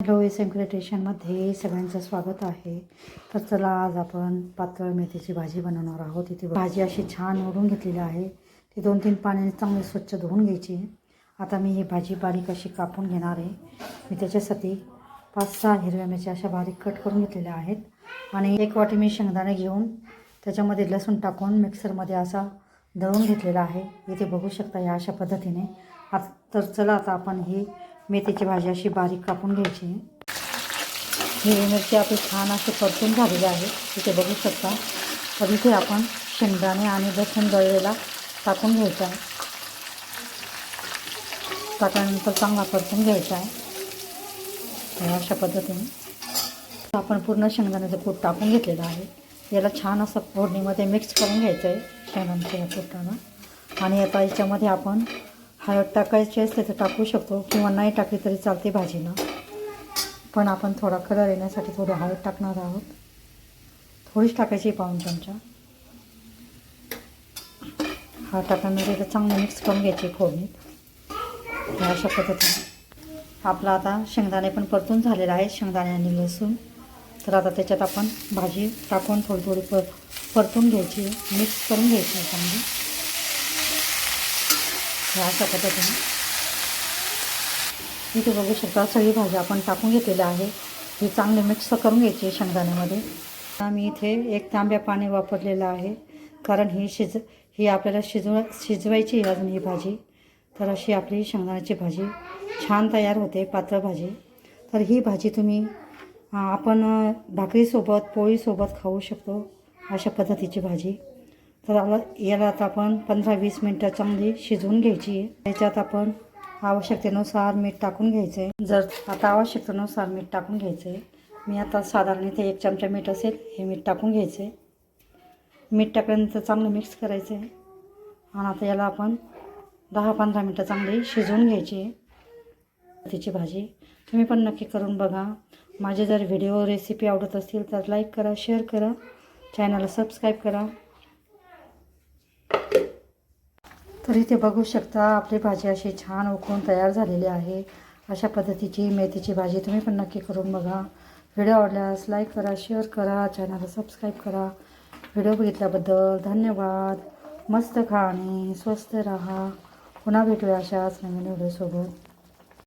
Hello S M क्रिएटेशनमध्ये सगळ्यांचं स्वागत आहे. तर चला आज आपण पातळ मेथीची भाजी बनवणार आहोत. इथे भाजी अशी छान ओढून घेतलेली आहे. ती दोन तीन पाण्याने चांगली स्वच्छ धुवून घ्यायची. आता मी ही भाजी बारीक अशी कापून घेणार आहे. मी त्याच्यासाठी पाच सहा हिरव्या मिरच्या अशा बारीक कट करून घेतलेल्या आहेत. आणि एक वाटी मी शेंगदाणे घेऊन त्याच्यामध्ये लसूण टाकून मिक्सरमध्ये असा दळून घेतलेला आहे. इथे बघू शकता या अशा पद्धतीने. आता तर चला आता आपण ही मेथीची भाजी अशी बारीक कापून घ्यायची. हिरवी मिरची आपली छान अशी परतून झालेली आहे. इथे बघू शकता. तर इथे आपण शेंगदाणे आणि लसूण दळलेला टाकून घ्यायचा आहे. टाकल्यानंतर चांगला परतून घ्यायचा आहे. अशा पद्धतीने आपण पूर्ण शेंगदाण्याचं कूट टाकून घेतलेलं आहे. याला छान असं फोडणीमध्ये मिक्स करून घ्यायचं आहे शेणांच्या या कुटानं आणि आता याच्यामध्ये आपण हळद टाकायची असते तर टाकू शकतो किंवा नाही टाकली तरी चालते भाजीला. पण आपण थोडा कलर येण्यासाठी थोडं हळद टाकणार आहोत. थोडीच टाकायची पाहून चमचा हा टाकल्यानंतर तर चांगलं मिक्स करून घ्यायची फोडणीत. ह्या अशा आपला आता शेंगदाणे पण परतून झालेला आहे शेंगदाणे आणि लसूण. तर आता त्याच्यात आपण भाजी टाकून थोडी थोडी पर परतून घ्यायची मिक्स करून घ्यायची चांगली. ह्या अशा पद्धतीने. इथे बघू शकता सगळी भाजी आपण टाकून घेतलेली आहे. ही चांगली मिक्स करून घ्यायची शेंगदाण्यामध्ये. आम्ही इथे एक तांब्या पाणी वापरलेलं आहे. कारण ही शिज ही आपल्याला शिजव शिजवायची अजून ही भाजी. तर अशी आपली शेंगदाण्याची भाजी छान तयार होते पातळ भाजी. तर ही भाजी तुम्ही आपण भाकरीसोबत पोळीसोबत खाऊ शकतो अशा पद्धतीची भाजी. तर आला याला आता आपण पंधरा वीस मिनटं चांगली शिजवून घ्यायची आहे. त्याच्यात आपण आवश्यकतेनुसार मीठ टाकून घ्यायचं आहे जर आता आवश्यकतेनुसार मीठ टाकून घ्यायचं आहे मी आता साधारण इथे एक चमचा मीठ असेल हे मीठ टाकून घ्यायचं आहे मीठ टाकल्यानंतर चांगलं मिक्स करायचं आहे आणि आता याला आपण दहा पंधरा मिनटं चांगली शिजवून घ्यायची आहे. मेथीची भाजी. तुम्ही पण नक्की करून बघा. माझे जर व्हिडिओ रेसिपी आवडत असतील तर लाईक करा शेअर करा. चॅनलला सबस्क्राईब करा. तर इथे बघू शकता आपली भाजी अशी छान उकळून तयार झालेली आहे. अशा पद्धतीची मेथीची भाजी तुम्ही पण नक्की करून बघा. व्हिडिओ आवडल्यास लाईक करा शेअर करा. चॅनलला सबस्क्राईब करा. व्हिडिओ बघितल्याबद्दल धन्यवाद. मस्त खा आणि स्वस्त राहा. पुन्हा भेटूया अशाच नवीन व्हिडिओसोबत